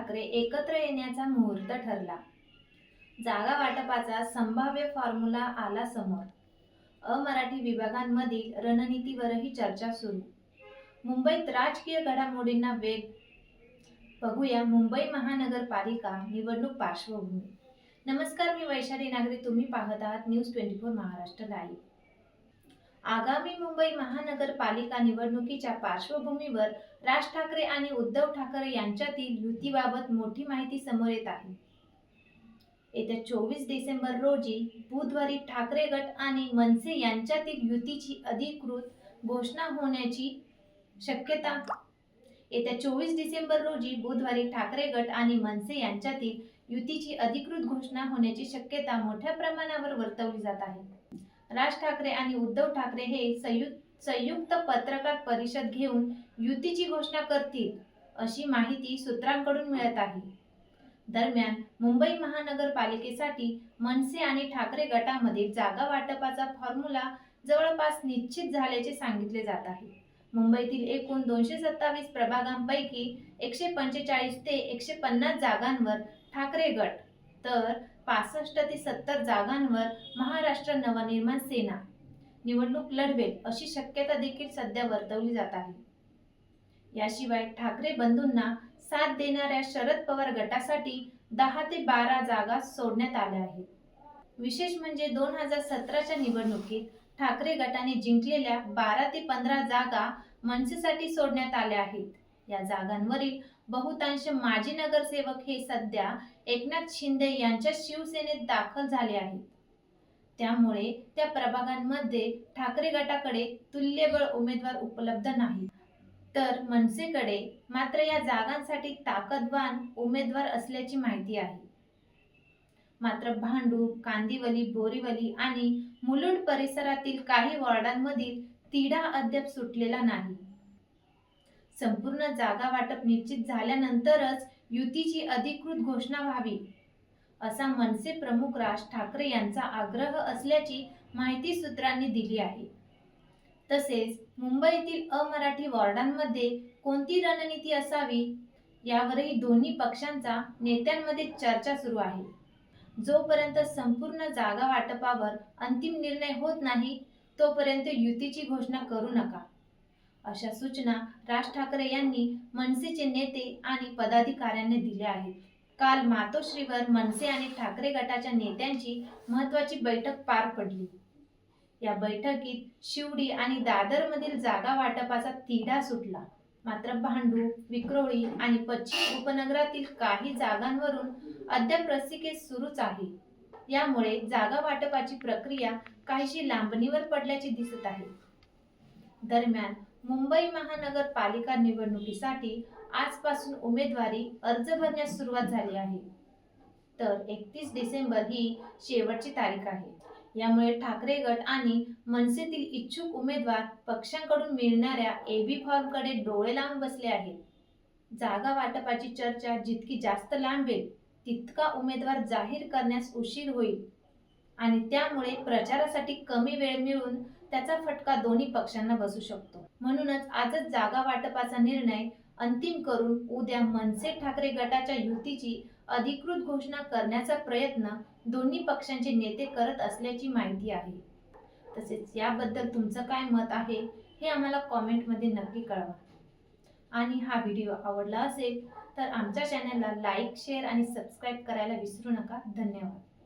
ठाकरे एकत्र येण्याचा मुहूर्त ठरला. जागा वाटपाचा संभाव्य फॉर्म्युला आला समोर. अमराठी विभागांमधील रणनीतीवरही चर्चा सुरू. मुंबईत राजकीय घडामोडींना वेग. बघूया मुंबई महानगरपालिका निवडणूक पार्श्वभूमी. नमस्कार मी वैशाली नागरी. तुम्ही पाहत आहात news twenty four Maharashtra live आगामी मुंबई महानगरपालिका निवडणुकीच्या पार्श्वभूमीवर राज ठाकरे आणि उद्धव ठाकरे यांच्यातील युतीबाबत मोठी माहिती समोर येत आहे. येत्या चोवीस डिसेंबर रोजी बुधवारी ठाकरे गट आणि मनसे यांच्यातील युतीची अधिकृत घोषणा होण्याची शक्यता. येत्या चोवीस डिसेंबर रोजी बुधवारी ठाकरे गट आणि मनसे यांच्यातील युतीची अधिकृत घोषणा होण्याची शक्यता मोठ्या प्रमाणावर वर्तवली जात आहे. राज ठाकरे आणि उद्धव ठाकरे हे संयुक्त संयुक्त पत्रकार परिषद घेऊन युतीची घोषणा करतील अशी माहिती सूत्रांकडून मिळत आहे. दरम्यान मुंबई महानगरपालिकेसाठी मनसे आणि ठाकरे गटामध्ये जागा वाटपाचा फॉर्म्युला जवळपास निश्चित झाल्याचे सांगितले जात आहे. मुंबईतील एकूण दोनशे सत्तावीस प्रभागांपैकी एकशे पंचेचाळीस ते एकशे पन्नास जागांवर ठाकरे गट. तर पासष्ट ते सत्तर जागांवर महाराष्ट्र नवनिर्माण सेना निवडणूक लढवेल अशी शक्यता देखील सध्या वर्तवली जात आहे. याशिवाय ठाकरे बंधूंना साथ देणाऱ्या शरद पवार गटासाठी दहा ते बारा जागा सोडण्यात आल्या आहेत. विशेष म्हणजे दोन हजार सतराच्या निवडणुकीत ठाकरे गटाने जिंकलेल्या बारा ते पंधरा जागा मनसेसाठी सोडण्यात आल्या आहेत. या जागांवरील बहुतांश माजी नगरसेवक हे सध्या एकनाथ शिंदे यांच्या शिवसेनेत दाखल झाले आहेत. त्यामुळे त्या प्रभागांमध्ये ठाकरे गटाकडे तुल्यबळ उमेदवार उपलब्ध नाही. तर मनसेकडे मात्र या जागांसाठी ताकदवान उमेदवार असल्याची माहिती आहे. मात्र भांडूप कांदिवली बोरीवली आणि मुलुंड परिसरातील काही वॉर्डांमधील तिढा अद्याप सुटलेला नाही. संपूर्ण जागा वाटप निश्चित झाल्यानंतरच युतीची अधिकृत घोषणा व्हावी असा मनसे प्रमुख राज ठाकरे यांचा आग्रह असल्याची माहिती सूत्रांनी दिली आहे. तसेच मुंबईतील अमराठी वॉर्डांमध्ये कोणती रणनीती असावी यावरही दोन्ही पक्षांचा नेत्यांमध्ये चर्चा सुरू आहे. जोपर्यंत संपूर्ण जागा वाटपावर अंतिम निर्णय होत नाही तोपर्यंत युतीची घोषणा करू नका. अशा सूचना राज ठाकरे यांनी मनसेचे नेते आणि पदाधिकाऱ्यांनी दिल्या आहेत. काल मातोश्रीवर मनसे आणि ठाकरे गटाच्या नेत्यांची महत्वाची बैठक पार पडली. या बैठकीत शिवडी आणि दादरमधील जागा वाटपाचा तिढा सुटला. मात्र भांडू विक्रोळी आणि पश्चिम उपनगरातील काही जागांवरून अद्याप रस्सीकेस सुरूच आहे. यामुळे जागा वाटपाची प्रक्रिया काहीशी लांबणीवर पडल्याचे दिसत आहे. दरम्यान मुंबई महानगरपालिका निवडणुकीसाठी आजपासून उमेदवारी अर्ज भरण्यास सुरुवात झाली आहे. तर एकतीस डिसेंबर ही शेवटची तारीख आहे. यामुळे ठाकरे गट आणि मनसेतील इच्छुक उमेदवार पक्षांकडून मिळणाऱ्या एबी फॉर्मकडे डोळे लांब बसले आहेत. जागा वाटपाची चर्चा जितकी जास्त लांबेल तितका उमेदवार जाहीर करण्यास उशीर होईल. आणि त्यामुळे प्रचारासाठी कमी वेळ मिळून त्याचा फटका दोन्ही पक्षांना बसू शकतो. म्हणूनच आजच जागा वाटपाचा निर्णय अंतिम करून उद्या मनसे ठाकरे गटाच्या युतीची अधिकृत घोषणा करण्याचा प्रयत्न दोन्ही पक्षांचे नेते करत असल्याची माहिती आहे. तसेच याबद्दल तुमचं काय मत आहे हे आम्हाला कॉमेंटमध्ये नक्की कळवा. आणि हा व्हिडिओ आवडला असेल तर आमच्या चॅनलला लाईक शेअर आणि सबस्क्राईब करायला विसरू नका. धन्यवाद.